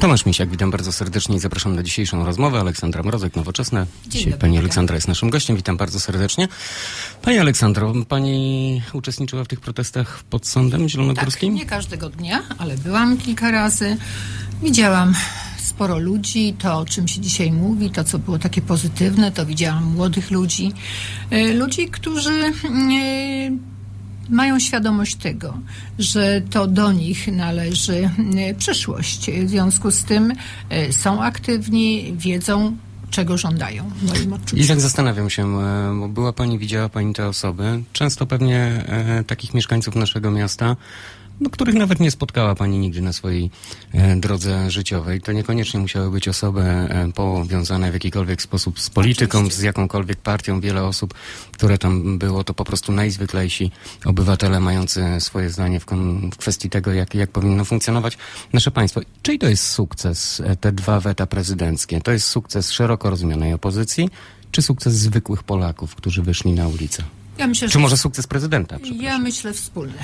Tomasz Misiak, witam bardzo serdecznie i zapraszam na dzisiejszą rozmowę. Aleksandra Mrozek, Nowoczesne. Dzisiaj pani. Aleksandra jest naszym gościem, witam bardzo serdecznie. Pani Aleksandro, pani uczestniczyła w tych protestach pod sądem Tak, zielonogórskim? nie każdego dnia, ale byłam kilka razy. Widziałam sporo ludzi, to o czym się dzisiaj mówi, to co było takie pozytywne, to widziałam młodych ludzi. E, Ludzi, którzy e, mają świadomość tego, że to do nich należy e, przyszłość. W związku z tym e, są aktywni, wiedzą, czego żądają moim. I tak zastanawiam się, e, bo była pani, widziała pani te osoby, często pewnie takich mieszkańców naszego miasta, no, których nawet nie spotkała pani nigdy na swojej e, drodze życiowej. To niekoniecznie musiały być osoby e, powiązane w jakikolwiek sposób z polityką, Oczywiście. z jakąkolwiek partią. Wiele osób, które tam było, to po prostu najzwyklejsi obywatele mający swoje zdanie w, w kwestii tego, jak, jak powinno funkcjonować nasze państwo. Czyli to jest sukces, e, te dwa weta prezydenckie? To jest sukces szeroko rozumianej opozycji, czy sukces zwykłych Polaków, którzy wyszli na ulicę? Ja myślę, Czy że może sukces prezydenta? Ja myślę wspólny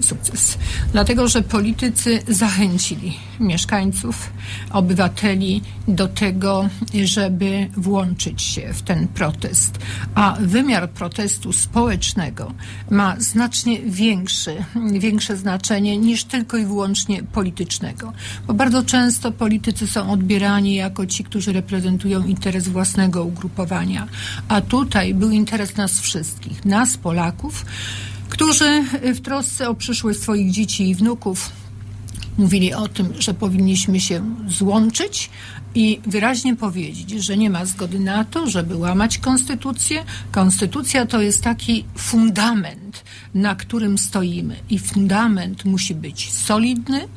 sukces. Dlatego, że politycy zachęcili mieszkańców, obywateli do tego, żeby włączyć się w ten protest. A wymiar protestu społecznego ma znacznie większy, większe znaczenie niż tylko i wyłącznie politycznego. Bo bardzo często politycy są odbierani jako ci, którzy reprezentują interes własnego ugrupowania. A tutaj był interes nas wszystkich, nas Polaków, którzy w trosce o przyszłość swoich dzieci i wnuków mówili o tym, że powinniśmy się złączyć i wyraźnie powiedzieć, że nie ma zgody na to, żeby łamać konstytucję. Konstytucja to jest taki fundament, na którym stoimy i fundament musi być solidny,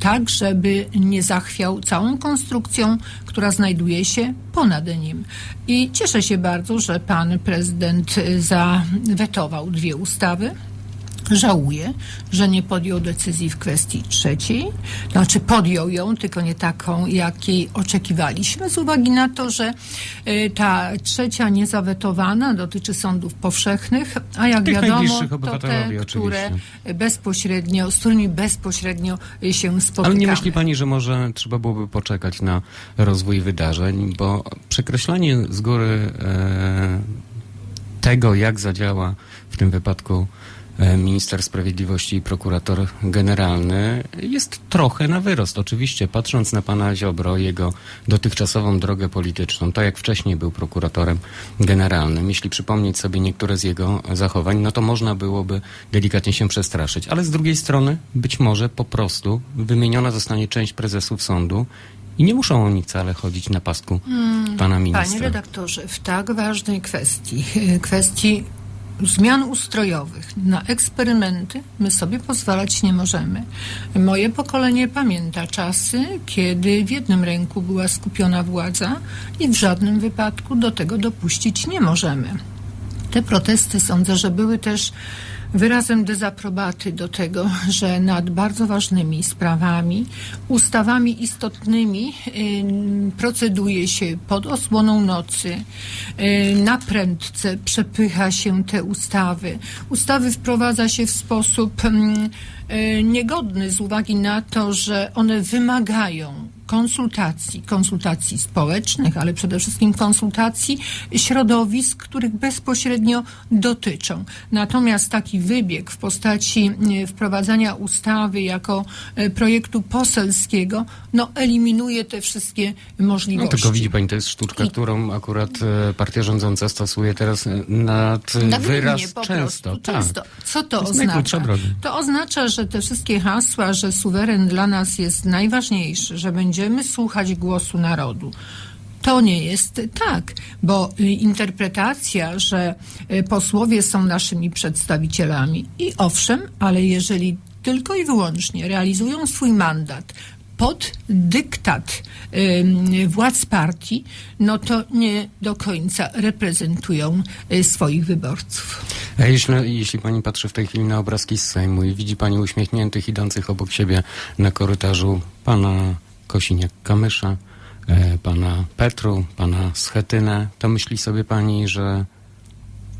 tak żeby nie zachwiał całą konstrukcją, która znajduje się ponad nim. I cieszę się bardzo, że pan prezydent y, zawetował dwie ustawy. Żałuję, że nie podjął decyzji w kwestii trzeciej. Znaczy podjął ją, tylko nie taką, jakiej oczekiwaliśmy, z uwagi na to, że y, ta trzecia niezawetowana dotyczy sądów powszechnych, a jak Tych wiadomo, to te, które bezpośrednio, z którymi bezpośrednio się Ale spotykamy. nie myśli pani, że może trzeba byłoby poczekać na rozwój wydarzeń, bo przekreślanie z góry e, tego, jak zadziała w tym wypadku e, minister sprawiedliwości i prokurator generalny jest trochę na wyrost. Oczywiście, patrząc na pana Ziobro, jego dotychczasową drogę polityczną, tak jak wcześniej był prokuratorem generalnym, jeśli przypomnieć sobie niektóre z jego zachowań, no to można byłoby delikatnie się przestraszyć. Ale z drugiej strony, być może po prostu wymieniona zostanie część prezesów sądu i nie muszą oni wcale chodzić na pasku pana ministra. Panie redaktorze, w tak ważnej kwestii, y, kwestii zmian ustrojowych na eksperymenty my sobie pozwalać nie możemy. Moje pokolenie pamięta czasy, kiedy w jednym ręku była skupiona władza i w żadnym wypadku do tego dopuścić nie możemy. Te protesty sądzę, że były też wyrazem dezaprobaty do tego, że nad bardzo ważnymi sprawami, ustawami istotnymi ym, proceduje się pod osłoną nocy, yy, na prędce przepycha się te ustawy. Ustawy wprowadza się w sposób ym, yy, niegodny z uwagi na to, że one wymagają konsultacji, konsultacji społecznych, ale przede wszystkim konsultacji środowisk, których bezpośrednio dotyczą. Natomiast taki wybieg w postaci e, wprowadzania ustawy jako e, projektu poselskiego, no eliminuje te wszystkie No możliwości. tylko widzi pani, to jest sztuczka, I- którą akurat e, partia rządząca stosuje teraz nad wyraz często. prostu, tak. często. Co to, To oznacza? To oznacza, że te wszystkie hasła, że suweren dla nas jest najważniejszy, że będziemy słuchać głosu narodu. To nie jest tak, bo y, interpretacja, że y, posłowie są naszymi przedstawicielami i owszem, ale jeżeli tylko i wyłącznie realizują swój mandat pod dyktat ym, władz partii, no to nie do końca reprezentują y, swoich wyborców. A jeśli, jeśli pani patrzy w tej chwili na obrazki z Sejmu i widzi pani uśmiechniętych, idących obok siebie na korytarzu pana Kosiniak-Kamysza, e, pana Petru, pana Schetynę, to myśli sobie pani, że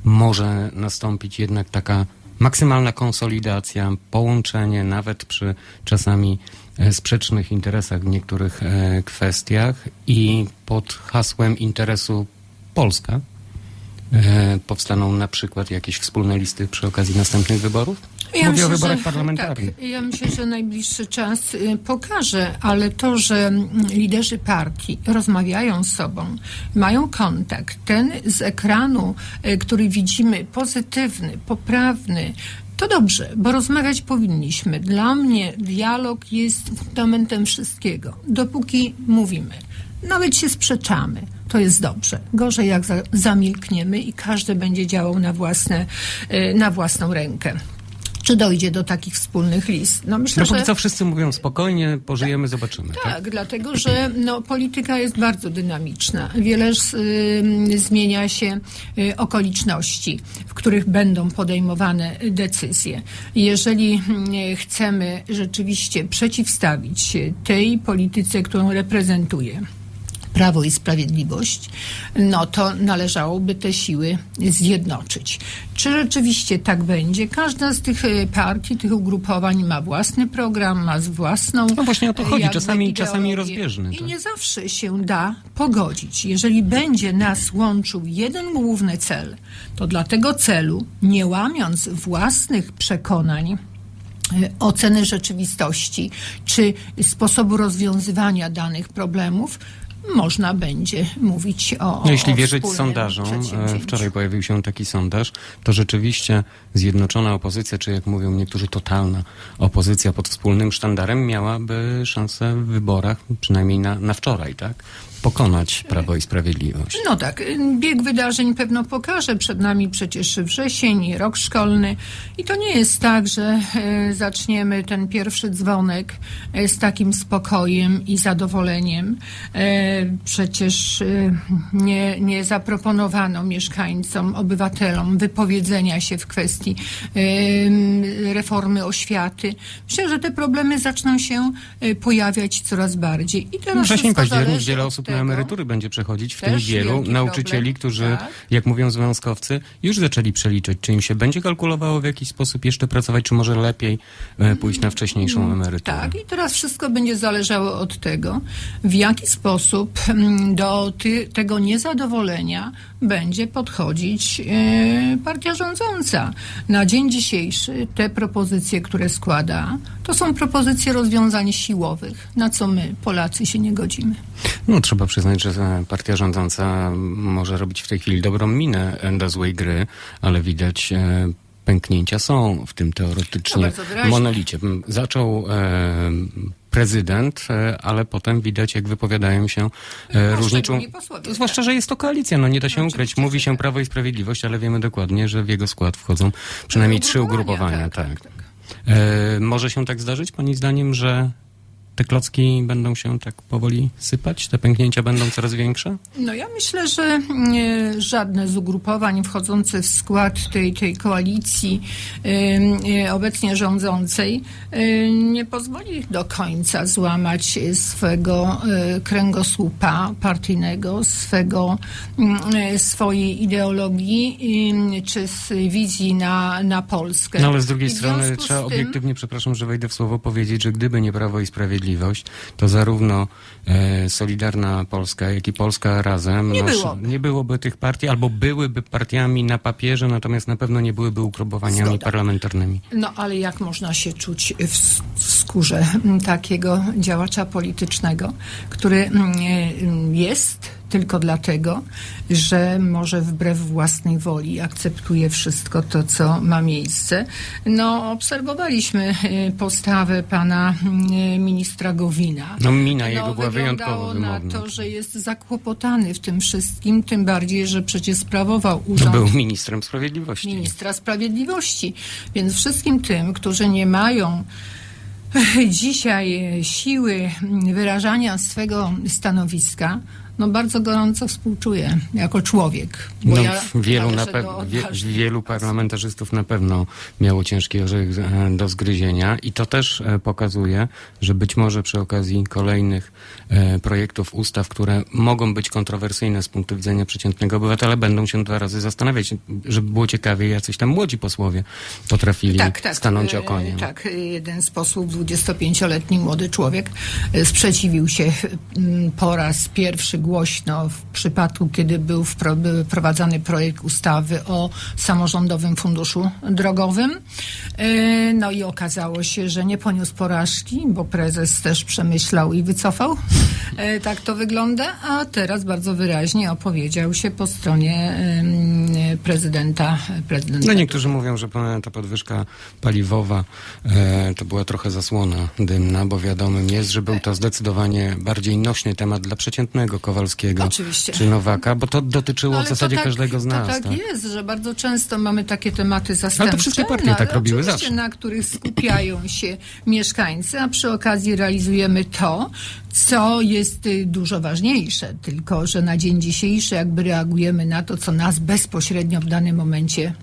może nastąpić jednak taka maksymalna konsolidacja, połączenie nawet przy czasami e, sprzecznych interesach w niektórych e, kwestiach i pod hasłem interesu Polska powstaną na przykład jakieś wspólne listy przy okazji następnych wyborów? Mówię o wyborach parlamentarnych. Tak, ja myślę, że najbliższy czas y, pokaże, ale to, że mm, liderzy partii rozmawiają z sobą, mają kontakt, ten z ekranu, y, który widzimy, pozytywny, poprawny, to dobrze, bo rozmawiać powinniśmy. Dla mnie dialog jest fundamentem wszystkiego. Dopóki mówimy, nawet się sprzeczamy, to jest dobrze. Gorzej jak za, zamilkniemy i każdy będzie działał na, własne, y, na własną rękę. Czy dojdzie do takich wspólnych list? No myślę, No póki że co wszyscy mówią spokojnie, pożyjemy, zobaczymy. Tak? tak, dlatego że no, polityka jest bardzo dynamiczna. Wiele z, y, zmienia się y, okoliczności, w których będą podejmowane decyzje. Jeżeli y, chcemy rzeczywiście przeciwstawić się tej polityce, którą reprezentuję, Prawo i Sprawiedliwość, no to należałoby te siły zjednoczyć. Czy rzeczywiście tak będzie? Każda z tych e, partii, tych ugrupowań ma własny program, ma własną. No właśnie o to chodzi, czasami- czasami rozbieżny, I tak. nie zawsze się da pogodzić. Jeżeli będzie nas łączył jeden główny cel, to dla tego celu, nie łamiąc własnych przekonań, y, oceny rzeczywistości czy sposobu rozwiązywania danych problemów, można będzie mówić o. No, jeśli o wierzyć sondażom, e, wczoraj pojawił się taki sondaż, to rzeczywiście zjednoczona opozycja, czy jak mówią niektórzy, totalna opozycja pod wspólnym sztandarem miałaby szansę w wyborach, przynajmniej na, na wczoraj, tak? Pokonać Prawo i Sprawiedliwość. No tak, bieg wydarzeń pewno pokaże. Przed nami przecież wrzesień, rok szkolny. I to nie jest tak, że e, zaczniemy ten pierwszy dzwonek e, z takim spokojem i zadowoleniem. E, przecież nie, nie zaproponowano mieszkańcom, obywatelom wypowiedzenia się w kwestii reformy oświaty. Myślę, że te problemy zaczną się pojawiać coraz bardziej. I teraz Wrzesień, październik, zależy wiele osób na emerytury będzie przechodzić, w tym Też wielu wielki nauczycieli, problem, którzy, tak. jak mówią związkowcy, już zaczęli przeliczać, czy im się będzie kalkulowało w jakiś sposób jeszcze pracować, czy może lepiej e, pójść na wcześniejszą emeryturę. Tak, i teraz wszystko będzie zależało od tego, w jaki sposób mm, do ty, tego niezadowolenia będzie podchodzić e, partia rządząca. Na dzień dzisiejszy te propozycje, które składa, to są propozycje rozwiązań siłowych, na co my, Polacy, się nie godzimy. No, trzeba przyznać, że partia rządząca może robić w tej chwili dobrą minę do złej gry, ale widać e, pęknięcia są w tym No, teoretycznie wyraźnie. monolicie. Zaczął e, prezydent, e, ale potem widać, jak wypowiadają się e, różni człon- Poszczególni posłowie, Zwłaszcza, że jest to koalicja, no nie da się No, ukryć. Mówi się tak. Prawo i Sprawiedliwość, ale wiemy dokładnie, że w jego skład wchodzą przynajmniej trzy Ugrupowania, ugrupowania. tak, Tak, tak, E, może się tak zdarzyć, pani zdaniem, że te klocki będą się tak powoli sypać? Te pęknięcia będą coraz większe? No ja myślę, że e, żadne z ugrupowań wchodzących w skład tej, tej koalicji e, e, obecnie rządzącej nie pozwoli do końca złamać swego kręgosłupa partyjnego, swego, mm, swojej ideologii czy z wizji na, na Polskę. No ale z drugiej strony trzeba tym- obiektywnie, przepraszam, że wejdę w słowo, powiedzieć, że gdyby nie Prawo i Sprawiedliwość, to zarówno e, Solidarna Polska, jak i Polska Razem Nie no, byłoby. nie byłoby tych partii, albo byłyby partiami na papierze, natomiast na pewno nie byłyby ugrupowaniami Zgoda. parlamentarnymi. No ale jak można się czuć w, w skórze takiego działacza politycznego, który jest tylko dlatego, że może wbrew własnej woli akceptuje wszystko to, co ma miejsce. No, obserwowaliśmy e, postawę pana mm, ministra Gowina. No mina jego była wyjątkowo na wymowna. to, że jest zakłopotany w tym wszystkim, tym bardziej, że przecież sprawował No, urząd był ministrem sprawiedliwości. ministra sprawiedliwości. Więc wszystkim tym, którzy nie mają dzisiaj siły wyrażania swego stanowiska, no bardzo gorąco współczuję jako człowiek. Bo No, ja wielu, na należę pe- wie, wielu parlamentarzystów na pewno miało ciężki orzech e, do zgryzienia i to też e, pokazuje, że być może przy okazji kolejnych e, projektów ustaw, które mogą być kontrowersyjne z punktu widzenia przeciętnego obywatela, będą się dwa razy zastanawiać, żeby było ciekawie, jacyś tam młodzi posłowie potrafili stanąć o konie. Tak, jeden z posłów, 25-letni młody człowiek, sprzeciwił się po raz pierwszy głośno w przypadku, kiedy był wpro, był wprowadzany projekt ustawy o samorządowym funduszu drogowym. E, No i okazało się, że nie poniósł porażki, bo prezes też przemyślał i wycofał. E, Tak to wygląda, a teraz bardzo wyraźnie opowiedział się po stronie prezydenta. prezydenta No niektórzy mówią, że ta podwyżka paliwowa e, to była trochę zasłona dymna, bo wiadomym jest, że był to zdecydowanie bardziej nośny temat dla przeciętnego Kowalskiego Oczywiście. czy Nowaka, bo to dotyczyło Ale w to zasadzie tak- każdego z nas. To tak, tak? jest, że bardzo często mamy takie tematy zastępcze. wszystkie partie tak robiły oczywiście, zawsze. Na których skupiają się mieszkańcy, a przy okazji realizujemy to, co jest y, dużo ważniejsze. Tylko, że na dzień dzisiejszy jakby reagujemy na to, co nas bezpośrednio w danym momencie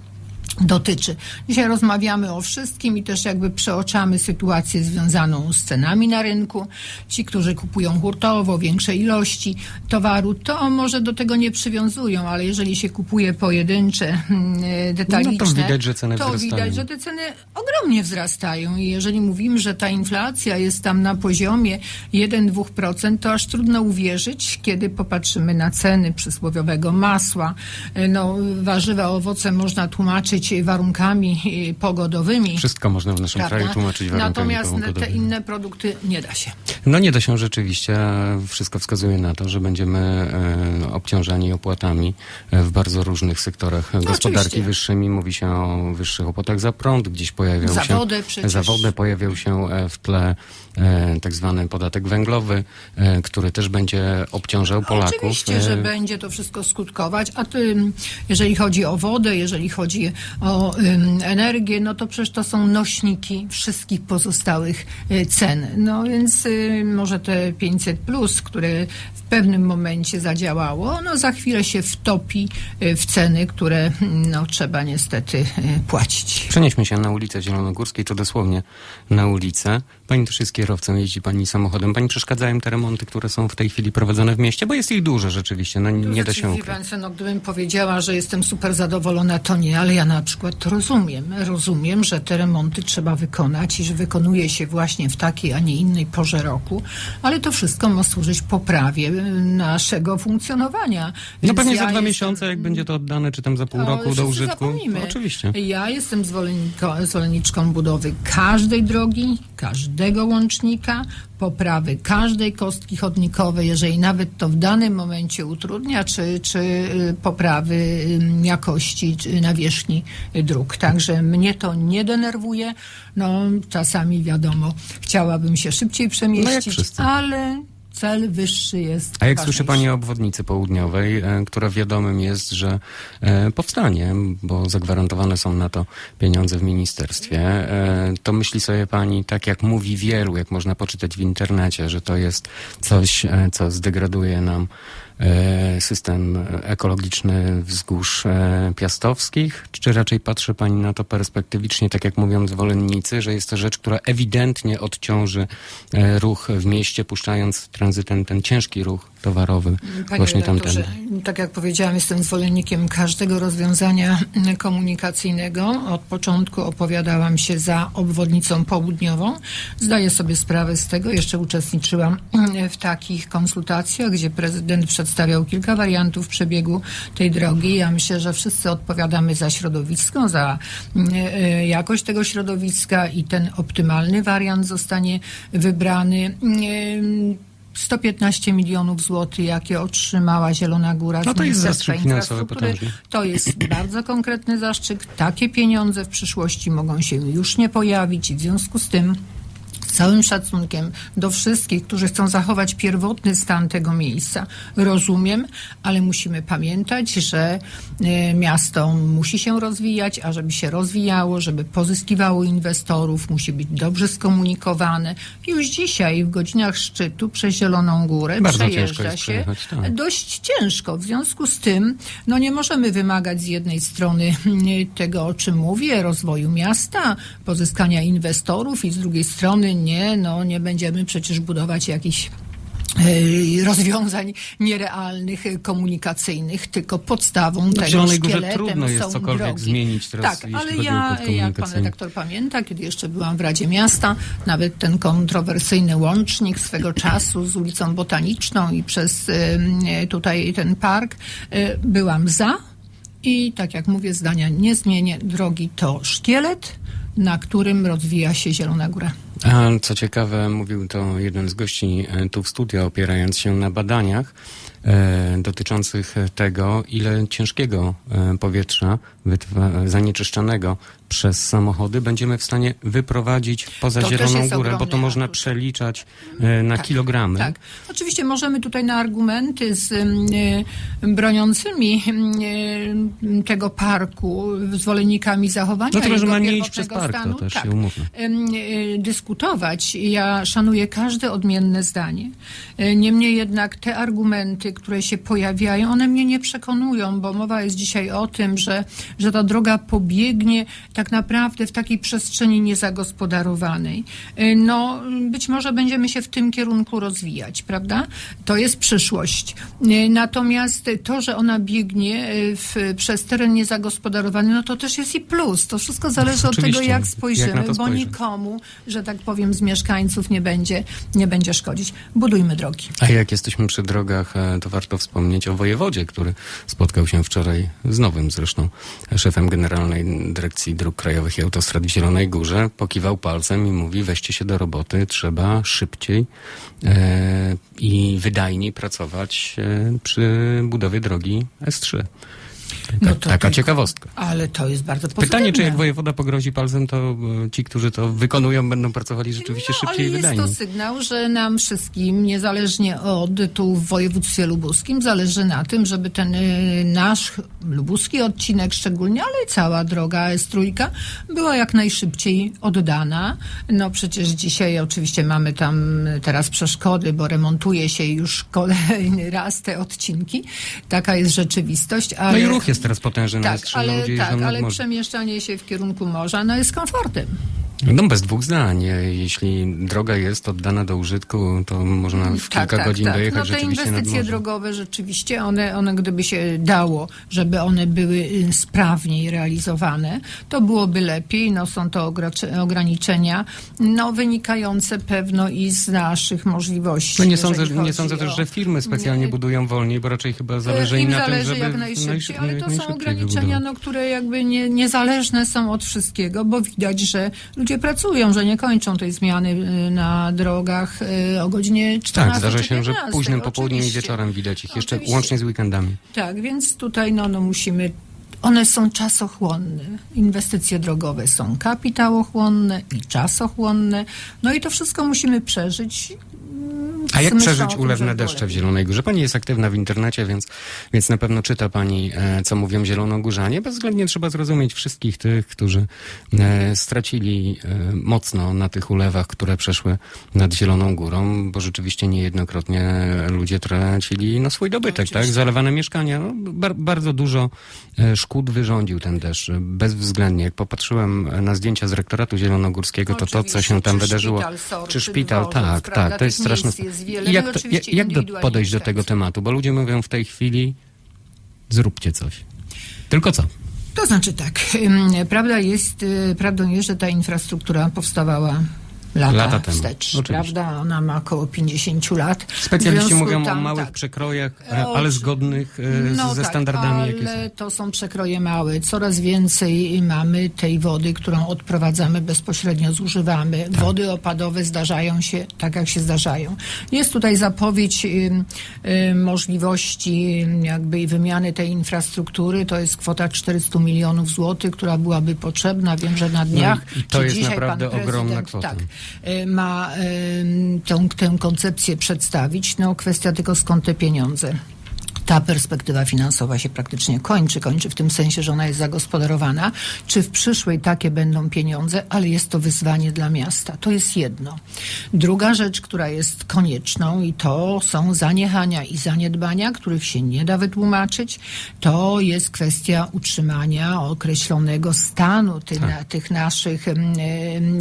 dotyczy. Dzisiaj rozmawiamy o wszystkim i też jakby przeoczamy sytuację związaną z cenami na rynku. Ci, którzy kupują hurtowo większe ilości towaru, to może do tego nie przywiązują, ale jeżeli się kupuje pojedyncze, mm, e, detaliczne, No to widać, że ceny to wzrastają. widać, że te ceny ogromnie wzrastają i jeżeli mówimy, że ta inflacja jest tam na poziomie 1-2%, to aż trudno uwierzyć, kiedy popatrzymy na ceny przysłowiowego masła. No, warzywa, owoce można tłumaczyć warunkami e, pogodowymi. Wszystko można w naszym prawda? kraju tłumaczyć warunkami Natomiast te pogodowymi. inne produkty nie da się. No nie da się rzeczywiście. Wszystko wskazuje na to, że będziemy e, obciążani opłatami e, w bardzo różnych sektorach gospodarki No, oczywiście. wyższymi. Mówi się o wyższych opłatach za prąd, gdzieś pojawiał Za się... wodę przecież. Za wodę pojawiał się e, w tle e, tak zwany podatek węglowy, e, który też będzie obciążał Polaków. Oczywiście, że będzie to wszystko skutkować, a tym, jeżeli chodzi o wodę, jeżeli chodzi o energię, no to przecież to są nośniki wszystkich pozostałych cen. No więc y, może te 500 plus, które w pewnym momencie zadziałało, no za chwilę się wtopi w ceny, które no, trzeba niestety płacić. Przenieśmy się na ulicę Zielonogórskiej, to dosłownie na ulicę. Pani też jest kierowcą, jeździ pani samochodem. Pani przeszkadzają te remonty, które są w tej chwili prowadzone w mieście, bo jest ich dużo rzeczywiście, no nie da się ukryć. No, gdybym powiedziała, że jestem super zadowolona, to nie, ale ja na przykład to rozumiem. Rozumiem, że te remonty trzeba wykonać i że wykonuje się właśnie w takiej, a nie innej porze roku, ale to wszystko ma służyć poprawie y, naszego funkcjonowania. No Więc pewnie ja za dwa jestem- miesiące, jak będzie to oddane, czy tam za pół No, roku do użytku. zapomnimy. Oczywiście. Ja jestem zwolenniczką budowy każdej drogi, każdego łącznika, poprawy każdej kostki chodnikowej, jeżeli nawet to w danym momencie utrudnia, czy, czy y, poprawy y, jakości nawierzchni dróg. Także mnie to nie denerwuje. No, czasami wiadomo, chciałabym się szybciej przemieścić, wszyscy. ale cel wyższy jest. A jak słyszy. Pani o obwodnicy południowej, e, która wiadomym jest, że e, powstanie, bo zagwarantowane są na to pieniądze w ministerstwie, e, to myśli sobie Pani, tak jak mówi wielu, jak można poczytać w internecie, że to jest coś, co zdegraduje nam system ekologiczny wzgórz e, piastowskich? Czy raczej patrzy Pani na to perspektywicznie, tak jak mówią zwolennicy, że jest to rzecz, która ewidentnie odciąży e, ruch w mieście, puszczając tranzytem ten ciężki ruch towarowy Panie właśnie tamten. tak jak powiedziałam, jestem zwolennikiem każdego rozwiązania komunikacyjnego. Od początku opowiadałam się za obwodnicą południową. Zdaję sobie sprawę z tego. Jeszcze uczestniczyłam w takich konsultacjach, gdzie prezydent przedstawiał kilka wariantów przebiegu tej drogi. Ja myślę, że wszyscy odpowiadamy za środowisko, za mm, e, jakość tego środowiska i ten optymalny wariant zostanie wybrany. Mm, 115 milionów złotych, jakie otrzymała Zielona Góra No to jest Ministerstwa zastrzyk finansowy Infrastruktury. potężny. To jest bardzo konkretny zastrzyk. Takie pieniądze w przyszłości mogą się już nie pojawić i w związku z tym całym szacunkiem do wszystkich, którzy chcą zachować pierwotny stan tego miejsca, rozumiem, ale musimy pamiętać, że e, miasto musi się rozwijać, a żeby się rozwijało, żeby pozyskiwało inwestorów, musi być dobrze skomunikowane. Już dzisiaj w godzinach szczytu przez Zieloną Górę Bardzo przejeżdża się przejechać, tak. dość ciężko. W związku z tym, no nie możemy wymagać z jednej strony mm, tego, o czym mówię, rozwoju miasta, pozyskania inwestorów i z drugiej strony nie, no nie będziemy przecież budować jakichś e, rozwiązań nierealnych, e, komunikacyjnych, tylko podstawą w tego szkieletem trudno jest są cokolwiek drogi. zmienić teraz, Tak, ale ja, jak pan redaktor pamięta, kiedy jeszcze byłam w Radzie Miasta, nawet ten kontrowersyjny łącznik swego czasu z ulicą Botaniczną i przez em, tutaj ten park, e, byłam za i tak jak mówię, zdania nie zmienię. Drogi to szkielet, na którym rozwija się Zielona Góra. A co ciekawe, mówił to jeden z gości e, tu w studio, opierając się na badaniach dotyczących tego, ile ciężkiego e, powietrza zanieczyszczanego przez samochody będziemy w stanie wyprowadzić poza To Zieloną Górę, bo to można przeliczać e, na Tak, kilogramy. Tak. Oczywiście możemy tutaj na argumenty z y, broniącymi y, tego parku, zwolennikami zachowania No tylko, że ma nie iść przez park, stanu, to też tak, się umówmy. dyskutować. Ja szanuję każde odmienne zdanie. Niemniej jednak te argumenty, które się pojawiają, one mnie nie przekonują, bo mowa jest dzisiaj o tym, że, że ta droga pobiegnie tak naprawdę w takiej przestrzeni niezagospodarowanej. Y, No, być może będziemy się w tym kierunku rozwijać, prawda? To jest przyszłość. Y, Natomiast to, że ona biegnie y, w, przez teren niezagospodarowany, no to też jest i plus. To wszystko zależy od tego, jak Jak spojrzymy, to bo nikomu, że tak powiem, z mieszkańców nie będzie, nie będzie szkodzić. Budujmy drogi. A jak jesteśmy przy drogach, e, to warto wspomnieć o wojewodzie, który spotkał się wczoraj z nowym zresztą szefem Generalnej Dyrekcji Dróg Krajowych i Autostrad w Zielonej Górze. Pokiwał palcem i mówi, weźcie się do roboty, trzeba szybciej e, i wydajniej pracować e, przy budowie drogi S3. Taka, No to taka tylko- ciekawostka. Ale to jest bardzo pozytywne. Pytanie, czy jak wojewoda pogrozi palcem, to e, ci, którzy to wykonują, będą pracowali rzeczywiście no, szybciej i ale jest wydajniej. to sygnał, że nam wszystkim, niezależnie od tu w województwie lubuskim, zależy na tym, żeby ten y, nasz lubuski odcinek szczególnie, ale i cała droga S3 była jak najszybciej oddana. No przecież dzisiaj oczywiście mamy tam teraz przeszkody, bo remontuje się już kolejny raz te odcinki. Taka jest rzeczywistość. Ale... No i ruch jest teraz potężny na Tak, S3, no ale, tak, ale przemieszczanie się w kierunku morza no jest komfortem. No bez dwóch zdań. Jeśli droga jest oddana do użytku, to można w kilka godzin dojechać No te inwestycje drogowe rzeczywiście, one, one gdyby się dało, żeby one były y, sprawniej realizowane, to byłoby lepiej. No są to ograniczenia, no wynikające pewno i z naszych możliwości. No nie sądzę, nie sądzę też, że firmy specjalnie Nie. budują wolniej, bo raczej chyba zależy im Im na zależy tym, żeby jak najszybciej, najszy- ale to są ograniczenia, no, które jakby nie, niezależne są od wszystkiego, bo widać, że ludzie pracują, że nie kończą tej zmiany y, na drogach y, o godzinie 14 Tak, zdarza się, że 15, późnym popołudniem i wieczorem widać ich, jeszcze Oczywiście. łącznie z weekendami. Tak, więc tutaj no, no musimy. One są czasochłonne. Inwestycje drogowe są kapitałochłonne i czasochłonne. No i to wszystko musimy przeżyć. A jak przeżyć ulewne deszcze w. Zielonej Górze? Pani jest aktywna w internecie, więc, więc na pewno czyta Pani, e, co mówią Zielonogórzanie. Bezwzględnie trzeba zrozumieć wszystkich tych, którzy e, stracili e, mocno na tych ulewach, które przeszły nad Zieloną Górą, bo rzeczywiście niejednokrotnie ludzie tracili no, swój dobytek, tak? Zalewane mieszkania. No, bar, bardzo dużo szkód wyrządził ten deszcz. Bezwzględnie. Jak popatrzyłem na zdjęcia z rektoratu zielonogórskiego, to to, co się tam wydarzyło. szpital, czy szpital, tak, tak. To jest straszne. Jest wiele. Jak, to, oczywiście jak do, indywidualni podejść do tego tematu? Bo ludzie mówią w tej chwili, zróbcie coś. Tylko co? To znaczy tak, prawda jest, y, prawdą jest, że ta infrastruktura powstawała lata, Lata temu, wstecz, oczywiście. prawda? Ona ma około 50 lat. Specjaliści mówią o tam, małych tak, przekrojach, E, e, ale zgodnych e, No ze tak, standardami, ale jakie są. to są przekroje małe. Coraz więcej mamy tej wody, którą odprowadzamy, bezpośrednio zużywamy. Tak. Wody opadowe zdarzają się tak, jak się zdarzają. Jest tutaj zapowiedź możliwości jakby i wymiany tej infrastruktury. To jest kwota 400 milionów złotych, która byłaby potrzebna. Wiem, że na dniach, No i to jest naprawdę ogromna kwota. Tak, ma e, tą, tę koncepcję przedstawić. No kwestia tylko skąd te pieniądze ta perspektywa finansowa się praktycznie kończy. Kończy w tym sensie, że ona jest zagospodarowana. Czy w przyszłej takie będą pieniądze, ale jest to wyzwanie dla miasta. To jest jedno. Druga rzecz, która jest konieczną i to są zaniechania i zaniedbania, których się nie da wytłumaczyć, to jest kwestia utrzymania określonego stanu tych, Tak. na, tych naszych em,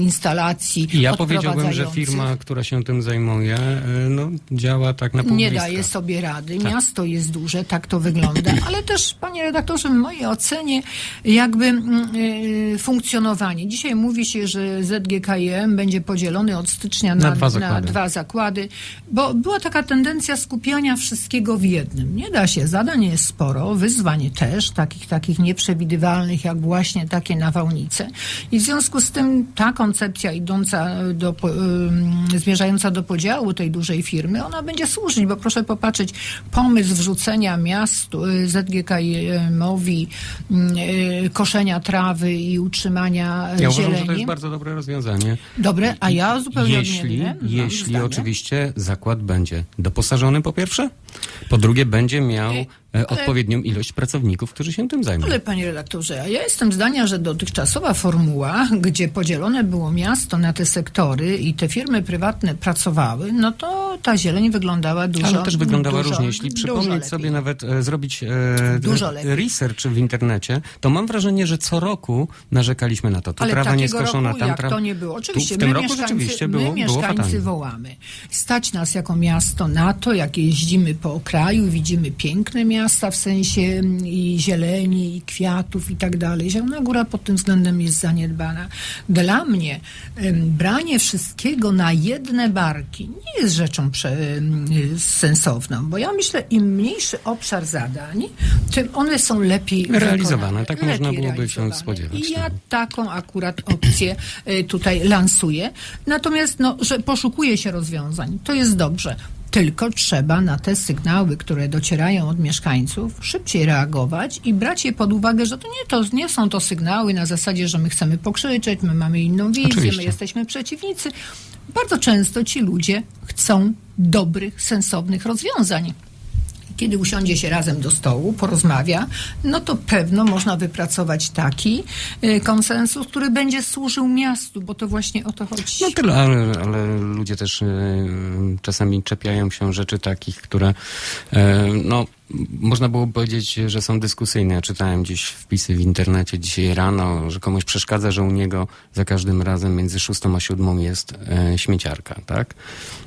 instalacji. I ja powiedziałbym, że firma, która się tym zajmuje, e, no, działa tak na pół nie daje sobie rady. Miasto jest duże, tak to wygląda, ale też, panie redaktorze, w mojej ocenie jakby mm, y, funkcjonowanie. Dzisiaj mówi się, że ZGKM będzie podzielony od stycznia na, Na dwa zakłady. dwa zakłady, bo była taka tendencja skupiania wszystkiego w jednym. Nie da się, zadań jest sporo, wyzwań też, takich, takich nieprzewidywalnych, jak właśnie takie nawałnice. I w związku z tym ta koncepcja idąca do, zmierzająca do podziału tej dużej firmy, ona będzie służyć, bo proszę popatrzeć, pomysł wrzucenia miastu, y, ZGKM-owi y, koszenia trawy i utrzymania y, Ja uważam, zieleni. że to jest bardzo dobre rozwiązanie. Dobre, a ja zupełnie Jeśli, odmiennie mam jeśli zdanie. oczywiście zakład będzie doposażony po pierwsze, po drugie będzie miał ale- odpowiednią ilość pracowników, którzy się tym zajmą. Ale panie redaktorze, ja jestem zdania, że dotychczasowa formuła, gdzie podzielone było miasto na te sektory i te firmy prywatne pracowały, no to ta zieleń wyglądała dużo Ale też wyglądała dużo, różnie. Jeśli przypomnieć sobie nawet, e, zrobić e, Dużo e, lepiej. research w internecie, to mam wrażenie, że co roku narzekaliśmy na to. Tu Ale trawa takiego nieskoszona, roku, tam jak trawa... to nie było. Oczywiście, tu, w tym my roku rzeczywiście było, my było mieszkańcy fatalnie. wołamy. Stać nas jako miasto na to, jak jeździmy po kraju, widzimy piękne miasta w sensie mm, i zieleni, i kwiatów i tak dalej. Zielona Góra pod tym względem jest zaniedbana. Dla mnie branie wszystkiego na jedne barki nie jest rzeczą sensowną, bo ja myślę, im mniejszy obszar zadań, tym one są lepiej Realizowane. Tak można lepiej byłoby się spodziewać, I ja tak. taką akurat opcję y, tutaj lansuję. Natomiast, no, że poszukuje się rozwiązań, to jest dobrze. Tylko trzeba na te sygnały, które docierają od mieszkańców, szybciej reagować i brać je pod uwagę, że to nie, to nie są to sygnały na zasadzie, że my chcemy pokrzyczeć, my mamy inną wizję, Oczywiście. my jesteśmy przeciwnicy. Bardzo często ci ludzie chcą dobrych, sensownych rozwiązań. Kiedy usiądzie się razem do stołu, porozmawia, no to pewno można wypracować taki y, konsensus, który będzie służył miastu, bo to właśnie o to chodzi. No tyle, ale, ale ludzie też e, czasami czepiają się rzeczy takich, które e, no można było powiedzieć, że są dyskusyjne. Ja czytałem gdzieś wpisy w internecie dzisiaj rano, że komuś przeszkadza, że u niego za każdym razem między szóstą a siódmą jest e, śmieciarka, tak?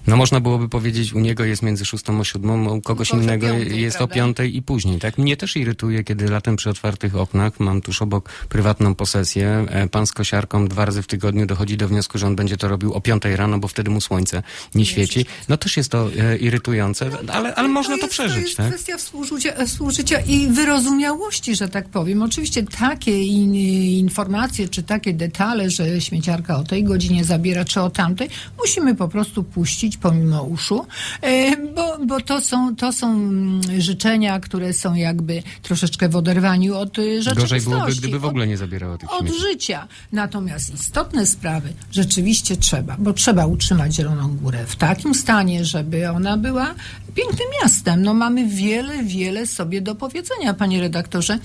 No można byłoby powiedzieć, u niego jest między szóstą a siódmą, u kogoś o innego piątej, jest o prawda? piątej i później, tak? Mnie też irytuje, kiedy latem przy otwartych oknach, mam tuż obok prywatną posesję, e, pan z kosiarką dwa razy w tygodniu dochodzi do wniosku, że on będzie to robił o piątej rano, bo wtedy mu słońce nie świeci. No też jest to e, irytujące, ale, ale można to przeżyć, to jest tak? Kwestia współżycia, współżycia i wyrozumiałości, że tak powiem. Oczywiście takie in, informacje, czy takie detale, że śmieciarka o tej godzinie zabiera, czy o tamtej, musimy po prostu puścić pomimo uszu, e, bo, bo to, są, to są mm, życzenia, które są jakby troszeczkę w oderwaniu od y, rzeczywistości. Gorzej byłoby, gdyby w od- ogóle nie zabierała tych od śmieci. życia. Natomiast istotne sprawy rzeczywiście trzeba, bo trzeba utrzymać Zieloną Górę w takim stanie, żeby ona była pięknym miastem. No mamy wiele, wiele sobie do powiedzenia, panie redaktorze.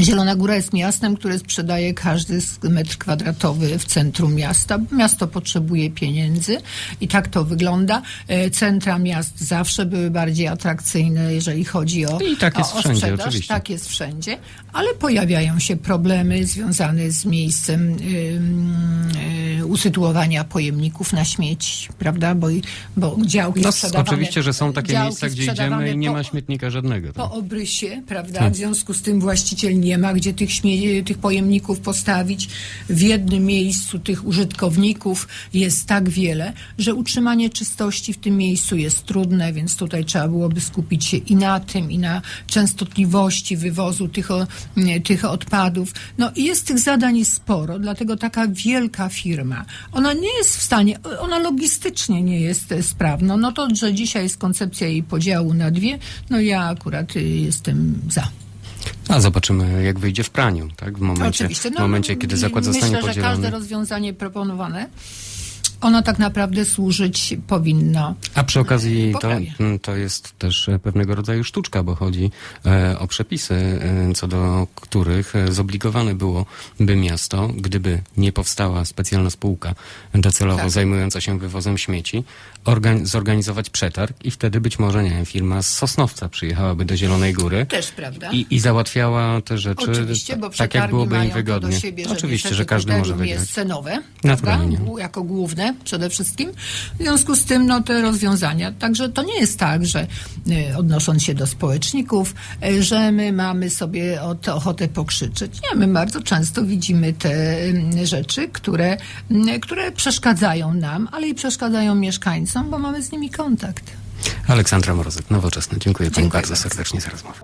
Zielona Góra jest miastem, które sprzedaje każdy metr kwadratowy w centrum miasta. Miasto potrzebuje pieniędzy i tak to wygląda. E, Centra miast zawsze były bardziej atrakcyjne, jeżeli chodzi o, I tak jest o, o wszędzie, sprzedaż. oczywiście. Tak jest wszędzie, ale pojawiają się problemy związane z miejscem y, usytuowania pojemników na śmieci, prawda? Bo, bo działki No, sprzedawane... oczywiście, że są takie miejsca, gdzie idziemy i nie ma śmietnika żadnego. tak? po obrysie, prawda? Tak. W związku z tym właściciel nie ma gdzie tych, śmie- tych pojemników postawić. W jednym miejscu tych użytkowników jest tak wiele, że utrzymanie czystości w tym miejscu jest trudne, więc tutaj trzeba byłoby skupić się i na tym, i na częstotliwości wywozu tych, o, tych odpadów. No i jest tych zadań sporo, dlatego taka wielka firma, ona nie jest w stanie, ona logistycznie nie jest sprawna. No to, że dzisiaj jest koncepcja jej podziału na dwie, no ja akurat y, jestem za. A zobaczymy, jak wyjdzie w praniu, tak? W momencie, Oczywiście. w momencie kiedy zakład myślę, zostanie że podzielony. każde rozwiązanie proponowane Ona tak naprawdę służyć powinna. A przy okazji to, mm, to jest też e, pewnego rodzaju sztuczka, bo chodzi e, o przepisy, e, co do których zobligowane byłoby miasto, gdyby nie powstała specjalna spółka docelowo Tak. zajmująca się wywozem śmieci, organ- zorganizować przetarg i wtedy być może, nie wiem, firma z Sosnowca przyjechałaby do Zielonej Góry Też, prawda? i, i załatwiała te rzeczy Oczywiście, bo tak, jak przetargi byłoby im wygodnie. do siebie, że Oczywiście, że każdy może wygrać. jest cenowe, prawda? Naturalnie. Gł- jako główne przede wszystkim. W związku z tym no, te rozwiązania. Także to nie jest tak, że y, odnosząc się do społeczników, y, że my mamy sobie o to ochotę pokrzyczeć. Nie, my bardzo często widzimy te rzeczy, które, które przeszkadzają nam, ale i przeszkadzają mieszkańcom, bo mamy z nimi kontakt. Aleksandra Mrozek, Nowoczesna. Dziękuję Dziękuję bardzo bardzo. serdecznie za rozmowę.